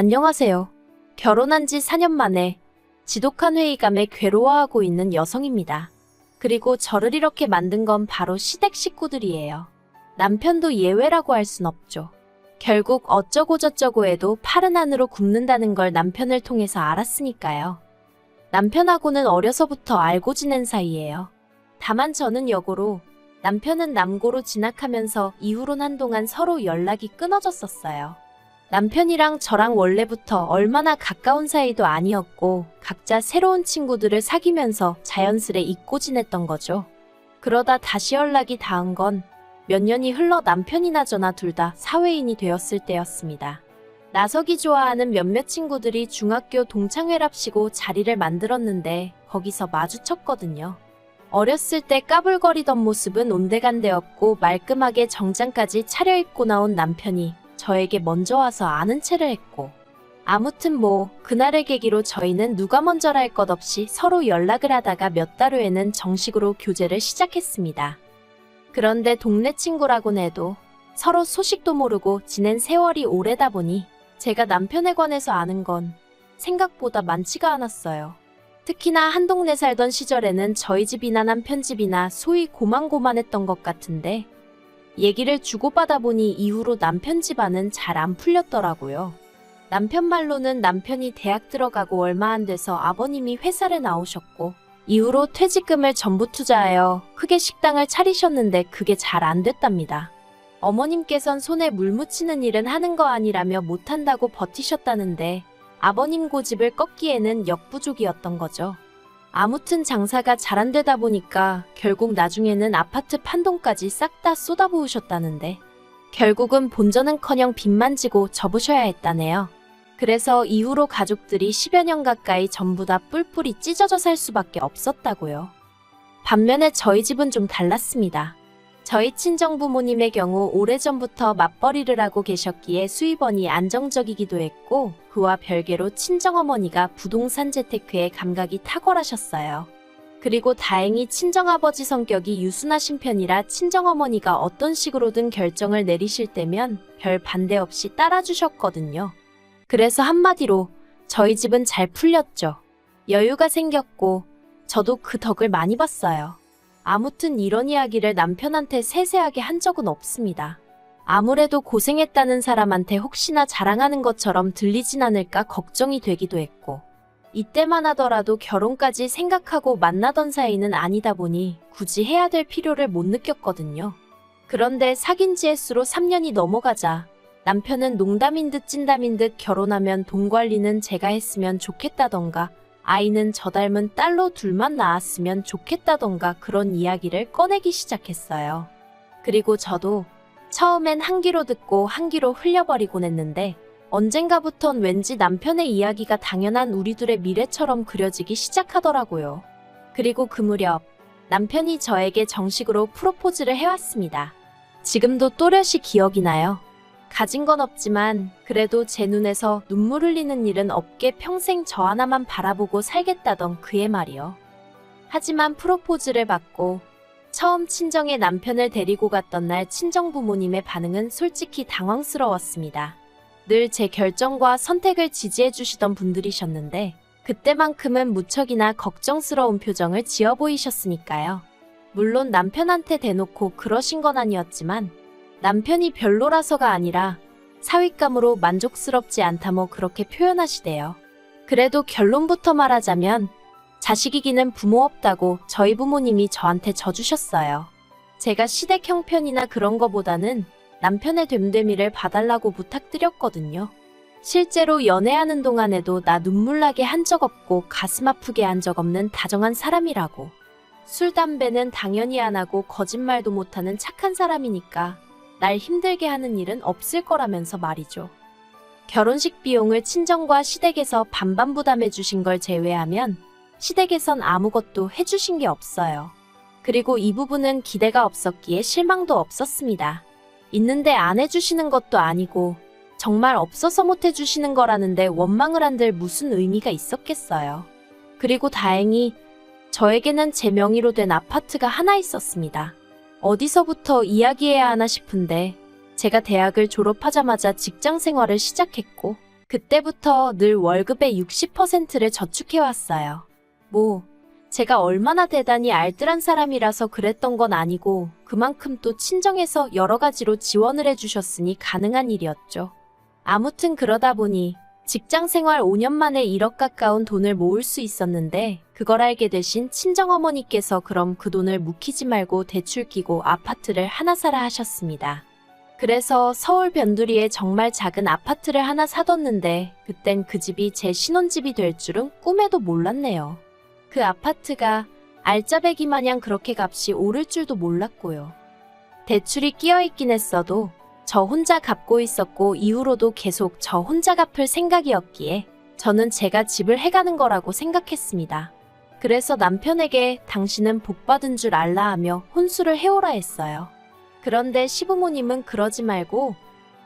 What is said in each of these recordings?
안녕하세요. 결혼한 지 4년 만에 지독한 회의감에 괴로워하고 있는 여성입니다. 그리고 저를 이렇게 만든 건 바로 시댁 식구들이에요. 남편도 예외라고 할 순 없죠. 결국 어쩌고저쩌고 해도 팔은 안으로 굽는다는 걸 남편을 통해서 알았으니까요. 남편하고는 어려서부터 알고 지낸 사이예요. 다만 저는 여고로, 남편은 남고로 진학하면서 이후론 한동안 서로 연락이 끊어졌었어요. 남편이랑 저랑 원래부터 얼마나 가까운 사이도 아니었고, 각자 새로운 친구들을 사귀면서 자연스레 잊고 지냈던 거죠. 그러다 다시 연락이 닿은 건 몇 년이 흘러 남편이나 저나 둘 다 사회인이 되었을 때였습니다. 나석이 좋아하는 몇몇 친구들이 중학교 동창회랍시고 자리를 만들었는데 거기서 마주쳤거든요. 어렸을 때 까불거리던 모습은 온데간데없고 말끔하게 정장까지 차려입고 나온 남편이 저에게 먼저 와서 아는 체를 했고 아무튼 뭐 그날을 계기로 저희는 누가 먼저라 할것 없이 서로 연락을 하다가 몇 달 후에는 정식으로 교제를 시작했습니다. 그런데 동네 친구라곤 해도 서로 소식도 모르고 지낸 세월이 오래다 보니 제가 남편에 관해서 아는 건 생각보다 많지가 않았어요. 특히나 한 동네 살던 시절에는 저희 집이나 남편 집이나 소위 고만고만했던 것 같은데 얘기를 주고받아 보니 이후로 남편 집안은 잘 안 풀렸더라고요. 남편 말로는 남편이 대학 들어가고 얼마 안 돼서 아버님이 회사를 나오셨고 이후로 퇴직금을 전부 투자하여 크게 식당을 차리셨는데 그게 잘 안 됐답니다. 어머님께선 손에 물 묻히는 일은 하는 거 아니라며 못한다고 버티셨다는데 아버님 고집을 꺾기에는 역부족이었던 거죠. 아무튼 장사가 잘 안 되다 보니까 결국 나중에는 아파트 판돈까지 싹 다 쏟아부으셨다는데 결국은 본전은커녕 빚만 지고 접으셔야 했다네요. 그래서 이후로 가족들이 10여 년 가까이 전부 다 뿔뿔이 찢어져 살 수밖에 없었다고요. 반면에 저희 집은 좀 달랐습니다. 저희 친정부모님의 경우 오래전부터 맞벌이를 하고 계셨기에 수입원이 안정적이기도 했고 그와 별개로 친정어머니가 부동산 재테크에 감각이 탁월하셨어요. 그리고 다행히 친정아버지 성격이 유순하신 편이라 친정어머니가 어떤 식으로든 결정을 내리실 때면 별 반대 없이 따라주셨거든요. 그래서 한마디로 저희 집은 잘 풀렸죠. 여유가 생겼고 저도 그 덕을 많이 봤어요. 아무튼 이런 이야기를 남편한테 세세하게 한 적은 없습니다. 아무래도 고생했다는 사람한테 혹시나 자랑하는 것처럼 들리진 않을까 걱정이 되기도 했고, 이때만 하더라도 결혼까지 생각하고 만나던 사이는 아니다 보니 굳이 해야 될 필요를 못 느꼈거든요. 그런데 사귄 지 횟수로 3년이 넘어가자 남편은 농담인 듯 찐담인 듯 결혼하면 돈 관리는 제가 했으면 좋겠다던가 아이는 저 닮은 딸로 둘만 낳았으면 좋겠다던가 그런 이야기를 꺼내기 시작했어요. 그리고 저도 처음엔 한 귀로 듣고 한 귀로 흘려버리곤 했는데 언젠가부턴 왠지 남편의 이야기가 당연한 우리들의 미래처럼 그려지기 시작하더라고요. 그리고 그 무렵 남편이 저에게 정식으로 프로포즈를 해왔습니다. 지금도 또렷이 기억이 나요. 가진 건 없지만 그래도 제 눈에서 눈물 흘리는 일은 없게 평생 저 하나만 바라보고 살겠다던 그의 말이요. 하지만 프로포즈를 받고 처음 친정에 남편을 데리고 갔던 날 친정 부모님의 반응은 솔직히 당황스러웠습니다. 늘 제 결정과 선택을 지지해 주시던 분들이셨는데 그때만큼은 무척이나 걱정스러운 표정을 지어 보이셨으니까요. 물론 남편한테 대놓고 그러신 건 아니었지만 남편이 별로라서가 아니라 사윗감으로 만족스럽지 않다 뭐 그렇게 표현하시대요. 그래도 결론부터 말하자면 자식이기는 부모 없다고 저희 부모님이 저한테 져주셨어요. 제가 시댁 형편이나 그런 거보다는 남편의 됨됨이를 봐달라고 부탁드렸거든요. 실제로 연애하는 동안에도 나 눈물 나게 한 적 없고 가슴 아프게 한 적 없는 다정한 사람이라고. 술, 담배는 당연히 안 하고 거짓말도 못하는 착한 사람이니까 날 힘들게 하는 일은 없을 거라면서 말이죠. 결혼식 비용을 친정과 시댁에서 반반 부담해 주신 걸 제외하면 시댁에선 아무것도 해주신 게 없어요. 그리고 이 부분은 기대가 없었기에 실망도 없었습니다. 있는데 안 해주시는 것도 아니고 정말 없어서 못 해주시는 거라는데 원망을 한들 무슨 의미가 있었겠어요. 그리고 다행히 저에게는 제 명의로 된 아파트가 하나 있었습니다. 어디서부터 이야기해야 하나 싶은데 제가 대학을 졸업하자마자 직장 생활을 시작했고 그때부터 늘 월급의 60%를 저축해왔어요. 뭐, 제가 얼마나 대단히 알뜰한 사람이라서 그랬던 건 아니고 그만큼 또 친정에서 여러 가지로 지원을 해주셨으니 가능한 일이었죠. 아무튼 그러다 보니 직장 생활 5년 만에 1억 가까운 돈을 모을 수 있었는데 그걸 알게 되신 친정어머니께서 그럼 그 돈을 묵히지 말고 대출 끼고 아파트를 하나 사라 하셨습니다. 그래서 서울 변두리에 정말 작은 아파트를 하나 사뒀는데 그땐 그 집이 제 신혼집이 될 줄은 꿈에도 몰랐네요. 그 아파트가 알짜배기 마냥 그렇게 값이 오를 줄도 몰랐고요. 대출이 끼어 있긴 했어도 저 혼자 갚고 있었고 이후로도 계속 저 혼자 갚을 생각이었기에 저는 제가 집을 해가는 거라고 생각했습니다. 그래서 남편에게 당신은 복 받은 줄 알라 하며 혼수를 해오라 했어요. 그런데 시부모님은 그러지 말고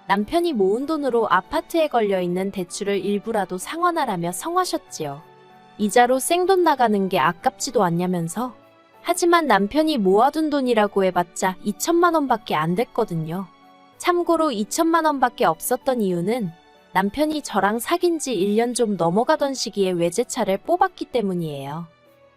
남편이 모은 돈으로 아파트에 걸려 있는 대출을 일부라도 상환하라며 성하셨지요. 이자로 생돈 나가는 게 아깝지도 않냐면서. 하지만 남편이 모아둔 돈이라고 해봤자 2천만 원밖에 안 됐거든요. 참고로 2천만 원밖에 없었던 이유는 남편이 저랑 사귄 지 1년 좀 넘어가던 시기에 외제차를 뽑았기 때문이에요.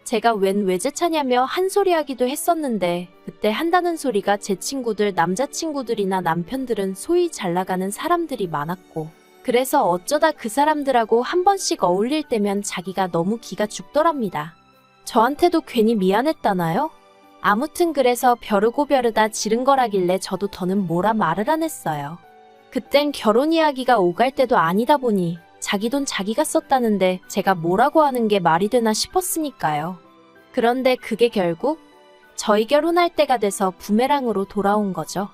제가 웬 외제차냐며 한 소리 하기도 했었는데 그때 한다는 소리가 제 친구들 남자친구들이나 남편들은 소위 잘 나가는 사람들이 많았고 그래서 어쩌다 그 사람들하고 한 번씩 어울릴 때면 자기가 너무 기가 죽더랍니다. 저한테도 괜히 미안했다나요? 아무튼 그래서 벼르고 벼르다 지른 거라길래 저도 더는 뭐라 말을 안 했어요. 그땐 결혼 이야기가 오갈 때도 아니다 보니 자기 돈 자기가 썼다는데 제가 뭐라고 하는 게 말이 되나 싶었으니까요. 그런데 그게 결국 저희 결혼할 때가 돼서 부메랑으로 돌아온 거죠.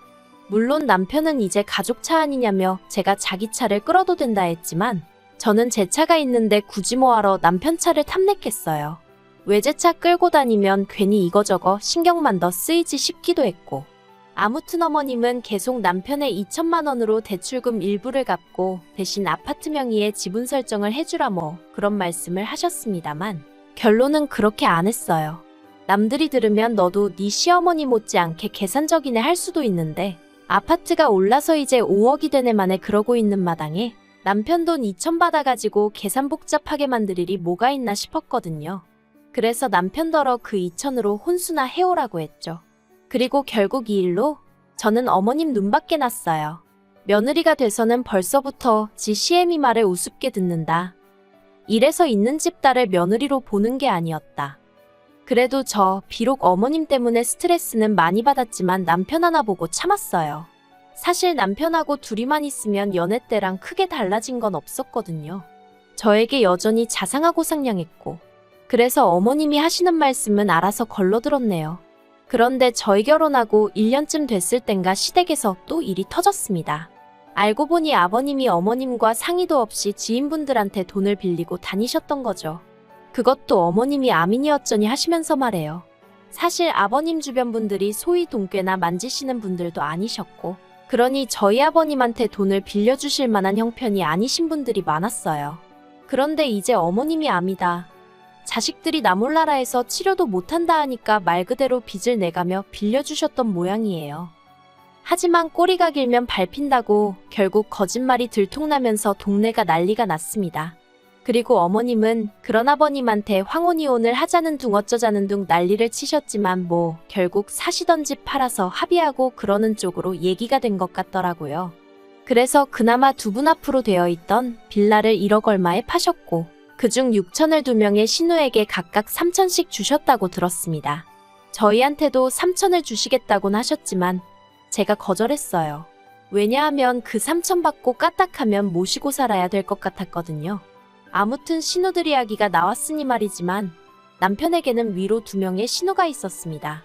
물론 남편은 이제 가족 차 아니냐며 제가 자기 차를 끌어도 된다 했지만 저는 제 차가 있는데 굳이 뭐하러 남편 차를 탐냈겠어요. 외제차 끌고 다니면 괜히 이거저거 신경만 더 쓰이지 싶기도 했고 아무튼 어머님은 계속 남편의 2천만 원으로 대출금 일부를 갚고 대신 아파트 명의의 지분 설정을 해주라 뭐 그런 말씀을 하셨습니다만 결론은 그렇게 안 했어요. 남들이 들으면 너도 네 시어머니 못지않게 계산적이네 할 수도 있는데 아파트가 올라서 이제 5억이 되네 만에 그러고 있는 마당에 남편 돈 2천 받아가지고 계산 복잡하게 만들 일이 뭐가 있나 싶었거든요. 그래서 남편더러 그 2천으로 혼수나 해오라고 했죠. 그리고 결국 이 일로 저는 어머님 눈밖에 났어요. 며느리가 돼서는 벌써부터 지 시애미 말을 우습게 듣는다. 이래서 있는 집 딸을 며느리로 보는 게 아니었다. 그래도 저 비록 어머님 때문에 스트레스는 많이 받았지만 남편 하나 보고 참았어요. 사실 남편하고 둘이만 있으면 연애 때랑 크게 달라진 건 없었거든요. 저에게 여전히 자상하고 상냥했고 그래서 어머님이 하시는 말씀은 알아서 걸러들었네요. 그런데 저희 결혼하고 1년쯤 됐을 땐가 시댁에서 또 일이 터졌습니다. 알고 보니 아버님이 어머님과 상의도 없이 지인분들한테 돈을 빌리고 다니셨던 거죠. 그것도 어머님이 아민이었더니 하시면서 말해요. 사실 아버님 주변 분들이 소위 돈꾀나 만지시는 분들도 아니셨고, 그러니 저희 아버님한테 돈을 빌려주실 만한 형편이 아니신 분들이 많았어요. 그런데 이제 어머님이 암이다. 자식들이 나몰라라에서 치료도 못한다 하니까 말 그대로 빚을 내가며 빌려주셨던 모양이에요. 하지만 꼬리가 길면 밟힌다고 결국 거짓말이 들통나면서 동네가 난리가 났습니다. 그리고 어머님은 그런 아버님한테 황혼이혼을 하자는 둥 어쩌자는 둥 난리를 치셨지만 뭐 결국 사시던 집 팔아서 합의하고 그러는 쪽으로 얘기가 된 것 같더라고요. 그래서 그나마 두 분 앞으로 되어 있던 빌라를 1억 얼마에 파셨고 그중 6천을 두 명의 신우에게 각각 3천씩 주셨다고 들었습니다. 저희한테도 3천을 주시겠다곤 하셨지만 제가 거절했어요. 왜냐하면 그 3천 받고 까딱하면 모시고 살아야 될 것 같았거든요. 아무튼 신우들 이야기가 나왔으니 말이지만 남편에게는 위로 두 명의 신우가 있었습니다.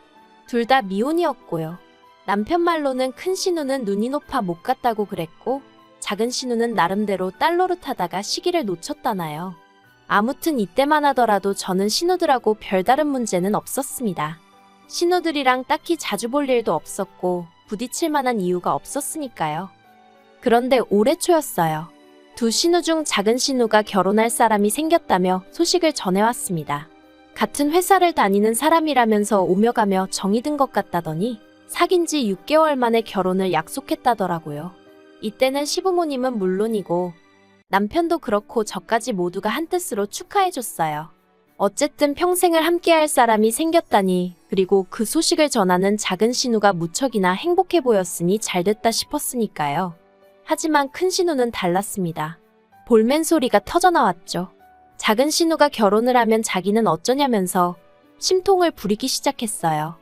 둘 다 미혼이었고요. 남편 말로는 큰 신우는 눈이 높아 못 갔다고 그랬고 작은 신우는 나름대로 딸 노릇하다가 시기를 놓쳤다나요. 아무튼 이때만 하더라도 저는 신우들하고 별다른 문제는 없었습니다. 신우들이랑 딱히 자주 볼 일도 없었고 부딪힐 만한 이유가 없었으니까요. 그런데 올해 초였어요. 두 신우 중 작은 신우가 결혼할 사람이 생겼다며 소식을 전해왔습니다. 같은 회사를 다니는 사람이라면서 오며 가며 정이 든 것 같다더니 사귄 지 6개월 만에 결혼을 약속했다더라고요. 이때는 시부모님은 물론이고 남편도 그렇고 저까지 모두가 한뜻으로 축하해줬어요. 어쨌든 평생을 함께할 사람이 생겼다니, 그리고 그 소식을 전하는 작은 신우가 무척이나 행복해 보였으니 잘됐다 싶었으니까요. 하지만 큰 신우는 달랐습니다. 볼멘 소리가 터져나왔죠. 작은 신우가 결혼을 하면 자기는 어쩌냐면서 심통을 부리기 시작했어요.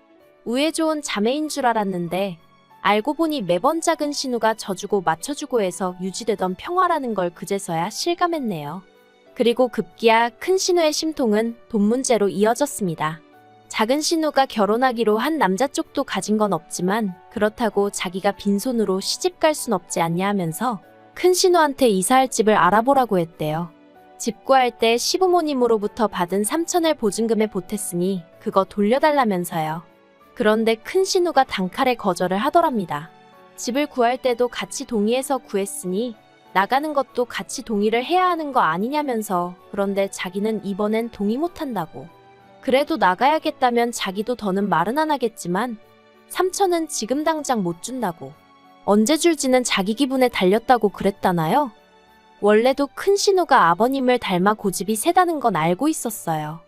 우애 좋은 자매인 줄 알았는데 알고 보니 매번 작은 신우가 져주고 맞춰주고 해서 유지되던 평화라는 걸 그제서야 실감했네요. 그리고 급기야 큰 신우의 심통은 돈 문제로 이어졌습니다. 작은 신우가 결혼하기로 한 남자 쪽도 가진 건 없지만 그렇다고 자기가 빈손으로 시집 갈 순 없지 않냐 하면서 큰 신우한테 이사할 집을 알아보라고 했대요. 집 구할 때 시부모님으로부터 받은 3천을 보증금에 보탰으니 그거 돌려달라면서요. 그런데 큰 신우가 단칼에 거절을 하더랍니다. 집을 구할 때도 같이 동의해서 구했으니 나가는 것도 같이 동의를 해야 하는 거 아니냐면서 그런데 자기는 이번엔 동의 못한다고. 그래도 나가야겠다면 자기도 더는 말은 안 하겠지만 3천은 지금 당장 못 준다고. 언제 줄지는 자기 기분에 달렸다고 그랬다나요? 원래도 큰 신우가 아버님을 닮아 고집이 세다는 건 알고 있었어요.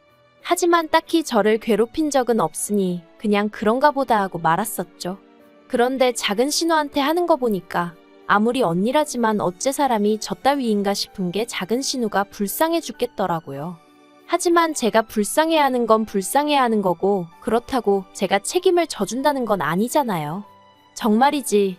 하지만 딱히 저를 괴롭힌 적은 없으니 그냥 그런가 보다 하고 말았었죠. 그런데 작은 신우한테 하는 거 보니까 아무리 언니라지만 어째 사람이 저 따위인가 싶은 게 작은 신우가 불쌍해 죽겠더라고요. 하지만 제가 불쌍해 하는 건 불쌍해 하는 거고 그렇다고 제가 책임을 져준다는 건 아니잖아요. 정말이지.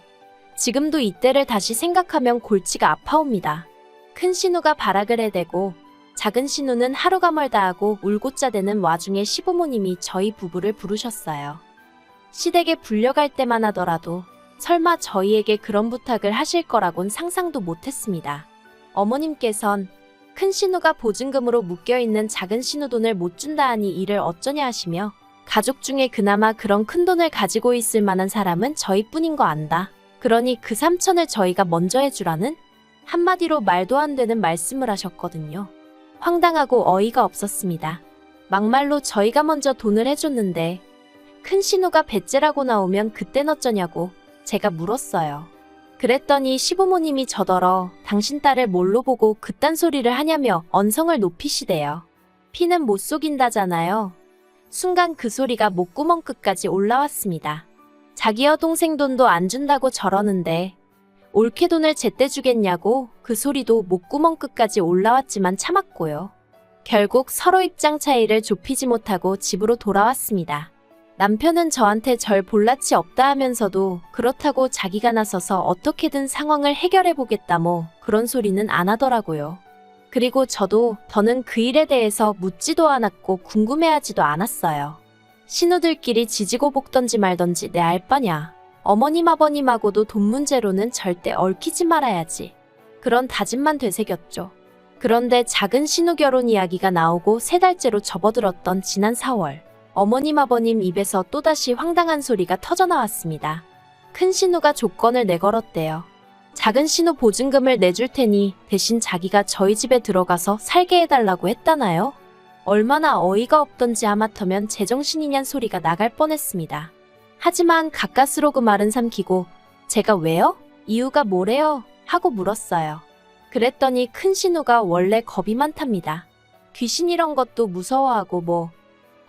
지금도 이때를 다시 생각하면 골치가 아파옵니다. 큰 신우가 발악을 해대고 작은 신우는 하루가 멀다 하고 울고자 대는 와중에 시부모님이 저희 부부를 부르셨어요. 시댁에 불려갈 때만 하더라도 설마 저희에게 그런 부탁을 하실 거라곤 상상도 못했습니다. 어머님께선 큰 신우가 보증금으로 묶여있는 작은 신우 돈을 못 준다 하니 이를 어쩌냐 하시며 가족 중에 그나마 그런 큰 돈을 가지고 있을 만한 사람은 저희뿐인 거 안다. 그러니 그 삼천을 저희가 먼저 해주라는 한마디로 말도 안 되는 말씀을 하셨거든요. 황당하고 어이가 없었습니다. 막말로 저희가 먼저 돈을 해줬는데 큰 신우가 배째라고 나오면 그땐 어쩌냐고 제가 물었어요. 그랬더니 시부모님이 저더러 당신 딸을 뭘로 보고 그딴 소리를 하냐며 언성을 높이시대요. 피는 못 속인다잖아요. 순간 그 소리가 목구멍 끝까지 올라왔습니다. 자기 여 동생 돈도 안 준다고 저러는데 옳게 돈을 제때 주겠냐고 그 소리도 목구멍 끝까지 올라왔지만 참았고요. 결국 서로 입장 차이를 좁히지 못하고 집으로 돌아왔습니다. 남편은 저한테 절 볼라치 없다 하면서도 그렇다고 자기가 나서서 어떻게든 상황을 해결해 보겠다 뭐 그런 소리는 안 하더라고요. 그리고 저도 더는 그 일에 대해서 묻지도 않았고 궁금해하지도 않았어요. 신우들끼리 지지고 볶던지 말던지 내 알바냐. 어머님 아버님하고도 돈 문제로는 절대 얽히지 말아야지. 그런 다짐만 되새겼죠. 그런데 작은 신우 결혼 이야기가 나오고 세 달째로 접어들었던 지난 4월. 어머님 아버님 입에서 또다시 황당한 소리가 터져나왔습니다. 큰 신우가 조건을 내걸었대요. 작은 신우 보증금을 내줄 테니 대신 자기가 저희 집에 들어가서 살게 해달라고 했다나요? 얼마나 어이가 없던지 하마터면 제정신이냔 소리가 나갈 뻔했습니다. 하지만 가까스로 그 말은 삼키고 제가 왜요? 이유가 뭐래요? 하고 물었어요. 그랬더니 큰 신우가 원래 겁이 많답니다. 귀신 이런 것도 무서워하고 뭐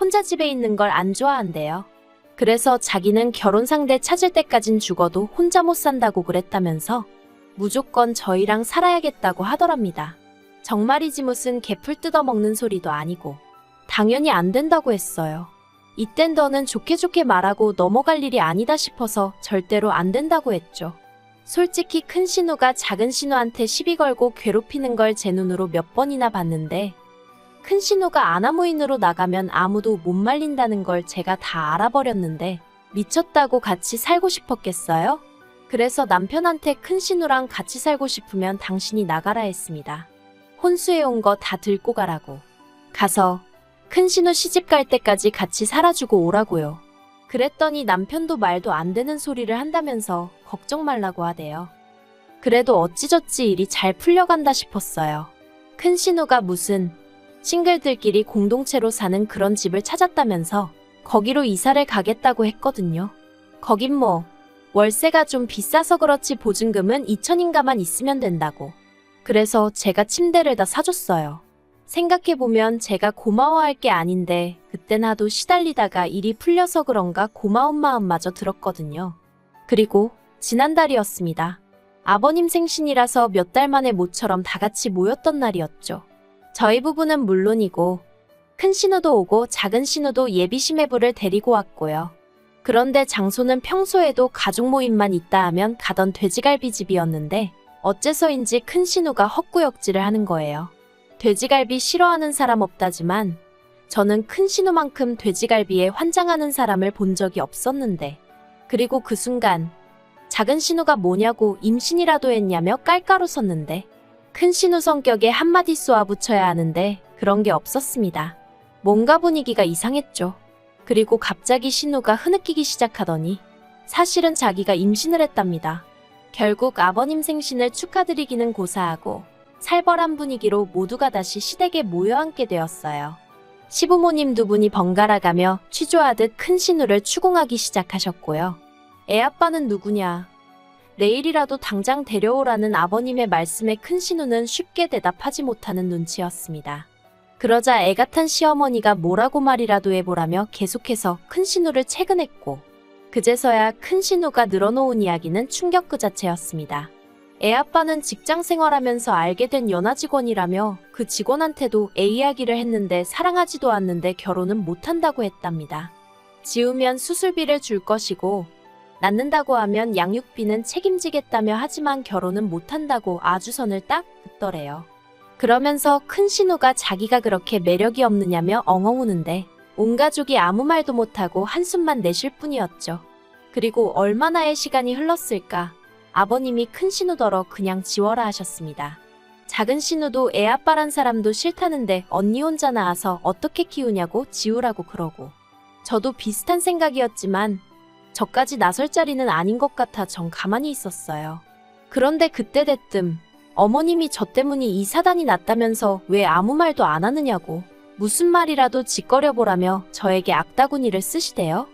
혼자 집에 있는 걸 안 좋아한대요. 그래서 자기는 결혼 상대 찾을 때까진 죽어도 혼자 못 산다고 그랬다면서 무조건 저희랑 살아야겠다고 하더랍니다. 정말이지 무슨 개풀 뜯어먹는 소리도 아니고 당연히 안 된다고 했어요. 이땐 더는 좋게 좋게 말하고 넘어갈 일이 아니다 싶어서 절대로 안 된다고 했죠. 솔직히 큰 신우가 작은 신우한테 시비 걸고 괴롭히는 걸 제 눈으로 몇 번이나 봤는데 큰 신우가 아나무인으로 나가면 아무도 못 말린다는 걸 제가 다 알아버렸는데 미쳤다고 같이 살고 싶었겠어요? 그래서 남편한테 큰 신우랑 같이 살고 싶으면 당신이 나가라 했습니다. 혼수해온 거 다 들고 가라고. 가서 큰 신우 시집 갈 때까지 같이 살아주고 오라고요. 그랬더니 남편도 말도 안 되는 소리를 한다면서 걱정 말라고 하대요. 그래도 어찌저찌 일이 잘 풀려간다 싶었어요. 큰 신우가 무슨 싱글들끼리 공동체로 사는 그런 집을 찾았다면서 거기로 이사를 가겠다고 했거든요. 거긴 뭐 월세가 좀 비싸서 그렇지 보증금은 2천인가만 있으면 된다고. 그래서 제가 침대를 다 사줬어요. 생각해보면 제가 고마워할 게 아닌데 그땐 하도 시달리다가 일이 풀려서 그런가 고마운 마음마저 들었거든요. 그리고 지난달이었습니다. 아버님 생신이라서 몇 달 만에 모처럼 다 같이 모였던 날이었죠. 저희 부부는 물론이고 큰 신우도 오고 작은 신우도 예비 시매부를 데리고 왔고요. 그런데 장소는 평소에도 가족 모임만 있다 하면 가던 돼지갈비집이었는데 어째서인지 큰 신우가 헛구역질을 하는 거예요. 돼지갈비 싫어하는 사람 없다지만 저는 큰 신우만큼 돼지갈비에 환장하는 사람을 본 적이 없었는데 그리고 그 순간 작은 신우가 뭐냐고 임신이라도 했냐며 깔깔 웃었는데 큰 신우 성격에 한마디 쏘아 붙여야 하는데 그런 게 없었습니다. 뭔가 분위기가 이상했죠. 그리고 갑자기 신우가 흐느끼기 시작하더니 사실은 자기가 임신을 했답니다. 결국 아버님 생신을 축하드리기는 고사하고 살벌한 분위기로 모두가 다시 시댁에 모여 앉게 되었어요. 시부모님 두 분이 번갈아 가며 취조하듯 큰 신우를 추궁하기 시작하셨고요. 애 아빠는 누구냐? 내일이라도 당장 데려오라는 아버님의 말씀에 큰 신우는 쉽게 대답하지 못하는 눈치였습니다. 그러자 애 같은 시어머니가 뭐라고 말이라도 해보라며 계속해서 큰 신우를 채근했고 그제서야 큰 신우가 늘어놓은 이야기는 충격 그 자체였습니다. 애 아빠는 직장 생활하면서 알게 된 연하 직원이라며 그 직원한테도 애 이야기를 했는데 사랑하지도 않는데 결혼은 못한다고 했답니다. 지우면 수술비를 줄 것이고 낳는다고 하면 양육비는 책임지겠다며 하지만 결혼은 못한다고 아주선을 딱 긋더래요. 그러면서 큰 신우가 자기가 그렇게 매력이 없느냐며 엉엉 우는데 온 가족이 아무 말도 못하고 한숨만 내쉴 뿐이었죠. 그리고 얼마나의 시간이 흘렀을까 아버님이 큰 신우더러 그냥 지워라 하셨습니다. 작은 신우도 애 아빠란 사람도 싫다는데 언니 혼자 나와서 어떻게 키우냐고 지우라고 그러고 저도 비슷한 생각이었지만 저까지 나설 자리는 아닌 것 같아 전 가만히 있었어요. 그런데 그때 대뜸 어머님이 저 때문에 이 사단이 났다면서 왜 아무 말도 안 하느냐고 무슨 말이라도 짓거려보라며 저에게 악다구니를 쓰시대요.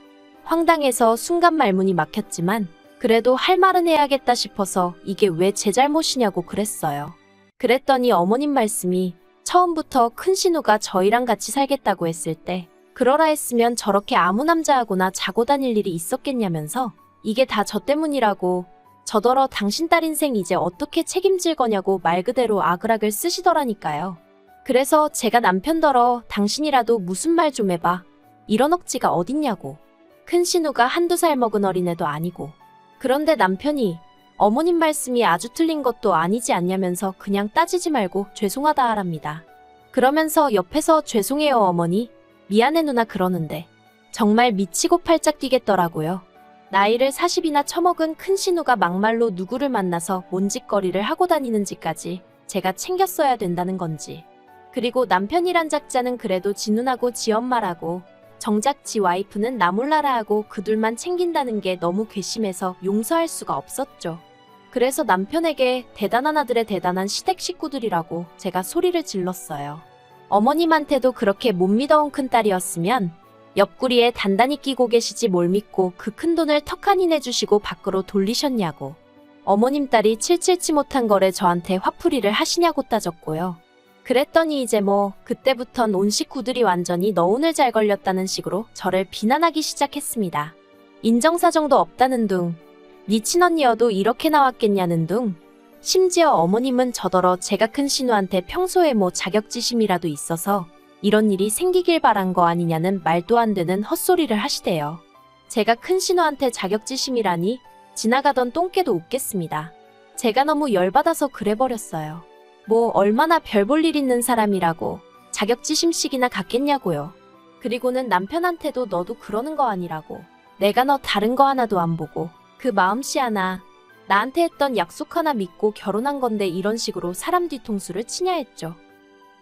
황당해서 순간 말문이 막혔지만 그래도 할 말은 해야겠다 싶어서 이게 왜 제 잘못이냐고 그랬어요. 그랬더니 어머님 말씀이 처음부터 큰 신우가 저희랑 같이 살겠다고 했을 때 그러라 했으면 저렇게 아무 남자하고나 자고 다닐 일이 있었겠냐면서 이게 다 저 때문이라고 저더러 당신 딸 인생 이제 어떻게 책임질 거냐고 말 그대로 아그락을 쓰시더라니까요. 그래서 제가 남편더러 당신이라도 무슨 말 좀 해봐. 이런 억지가 어딨냐고. 큰 신우가 한두 살 먹은 어린애도 아니고. 그런데 남편이 어머님 말씀이 아주 틀린 것도 아니지 않냐면서 그냥 따지지 말고 죄송하다 하랍니다. 그러면서 옆에서 죄송해요 어머니. 미안해 누나 그러는데. 정말 미치고 팔짝 뛰겠더라고요. 나이를 40이나 처먹은 큰 신우가 막말로 누구를 만나서 뭔 짓거리를 하고 다니는지까지 제가 챙겼어야 된다는 건지. 그리고 남편이란 작자는 그래도 지 누나고 지 엄마라고 정작 지 와이프는 나 몰라라 하고 그 둘만 챙긴다는 게 너무 괘씸해서 용서할 수가 없었죠. 그래서 남편에게 대단한 아들의 대단한 시댁 식구들이라고 제가 소리를 질렀어요. 어머님한테도 그렇게 못 믿어온 큰딸이었으면 옆구리에 단단히 끼고 계시지 뭘 믿고 그 큰 돈을 턱하니 내주시고 밖으로 돌리셨냐고. 어머님 딸이 칠칠치 못한 거래 저한테 화풀이를 하시냐고 따졌고요. 그랬더니 이제 뭐 그때부턴 온 식구들이 완전히 너 오늘 잘 걸렸다는 식으로 저를 비난하기 시작했습니다. 인정사정도 없다는 둥. 네 친언니여도 이렇게 나왔겠냐는 둥. 심지어 어머님은 저더러 제가 큰 신우한테 평소에 뭐 자격지심이라도 있어서 이런 일이 생기길 바란 거 아니냐는 말도 안 되는 헛소리를 하시대요. 제가 큰 신우한테 자격지심이라니 지나가던 똥개도 웃겠습니다. 제가 너무 열받아서 그래버렸어요. 뭐 얼마나 별 볼 일 있는 사람이라고 자격지심씩이나 갖겠냐고요. 그리고는 남편한테도 너도 그러는 거 아니라고. 내가 너 다른 거 하나도 안 보고 그 마음씨 하나 나한테 했던 약속 하나 믿고 결혼한 건데 이런 식으로 사람 뒤통수를 치냐 했죠.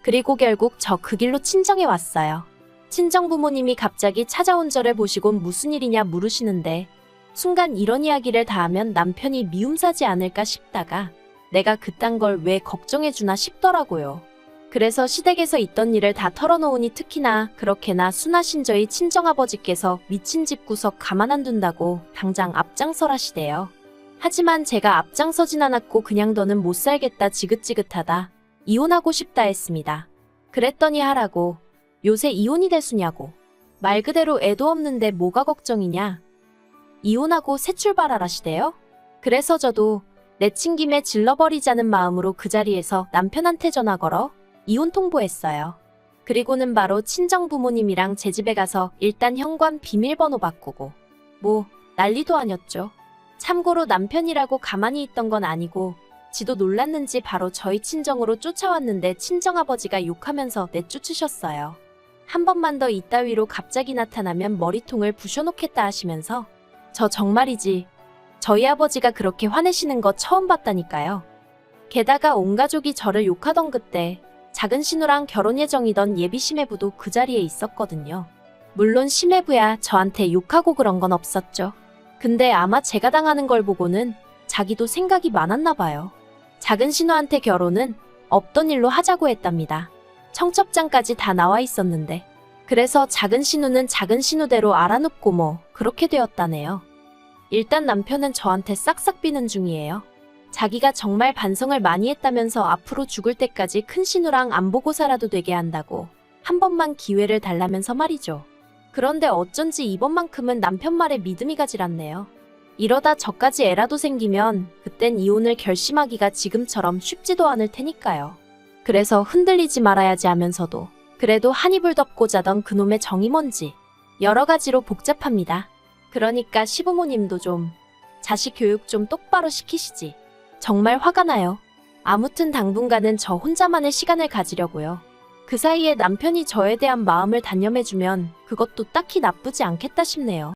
그리고 결국 저 그 길로 친정에 왔어요. 친정 부모님이 갑자기 찾아온 저를 보시곤 무슨 일이냐 물으시는데 순간 이런 이야기를 다 하면 남편이 미움 사지 않을까 싶다가 내가 그딴 걸 왜 걱정해주나 싶더라고요. 그래서 시댁에서 있던 일을 다 털어놓으니 특히나 그렇게나 순하신 저희 친정아버지께서 미친 집 구석 가만 안 둔다고 당장 앞장설하시대요. 하지만 제가 앞장서진 않았고 그냥 더는 못 살겠다 지긋지긋하다. 이혼하고 싶다 했습니다. 그랬더니 하라고. 요새 이혼이 대수냐고. 말 그대로 애도 없는데 뭐가 걱정이냐. 이혼하고 새 출발하라시대요? 그래서 저도 내친 김에 질러버리자는 마음으로 그 자리에서 남편한테 전화 걸어 이혼 통보했어요. 그리고는 바로 친정 부모님이랑 제 집에 가서 일단 현관 비밀번호 바꾸고 뭐 난리도 아니었죠. 참고로 남편이라고 가만히 있던 건 아니고 지도 놀랐는지 바로 저희 친정으로 쫓아왔는데 친정아버지가 욕하면서 내쫓으셨어요. 한 번만 더 이따위로 갑자기 나타나면 머리통을 부셔놓겠다 하시면서 저 정말이지 저희 아버지가 그렇게 화내시는 거 처음 봤다니까요. 게다가 온 가족이 저를 욕하던 그때 작은 신우랑 결혼 예정이던 예비 심해부도 그 자리에 있었거든요. 물론 심해부야 저한테 욕하고 그런 건 없었죠. 근데 아마 제가 당하는 걸 보고는 자기도 생각이 많았나 봐요. 작은 신우한테 결혼은 없던 일로 하자고 했답니다. 청첩장까지 다 나와 있었는데. 그래서 작은 신우는 작은 신우대로 알아눕고 뭐 그렇게 되었다네요. 일단 남편은 저한테 싹싹 비는 중이에요. 자기가 정말 반성을 많이 했다면서 앞으로 죽을 때까지 큰 신우랑 안 보고 살아도 되게 한다고 한 번만 기회를 달라면서 말이죠. 그런데 어쩐지 이번만큼은 남편 말에 믿음이 가질 않네요. 이러다 저까지 애라도 생기면 그땐 이혼을 결심하기가 지금처럼 쉽지도 않을 테니까요. 그래서 흔들리지 말아야지 하면서도 그래도 한 이불 덮고 자던 그놈의 정이 뭔지 여러 가지로 복잡합니다. 그러니까 시부모님도 좀 자식 교육 좀 똑바로 시키시지. 정말 화가 나요. 아무튼 당분간은 저 혼자만의 시간을 가지려고요. 그 사이에 남편이 저에 대한 마음을 단념해주면 그것도 딱히 나쁘지 않겠다 싶네요.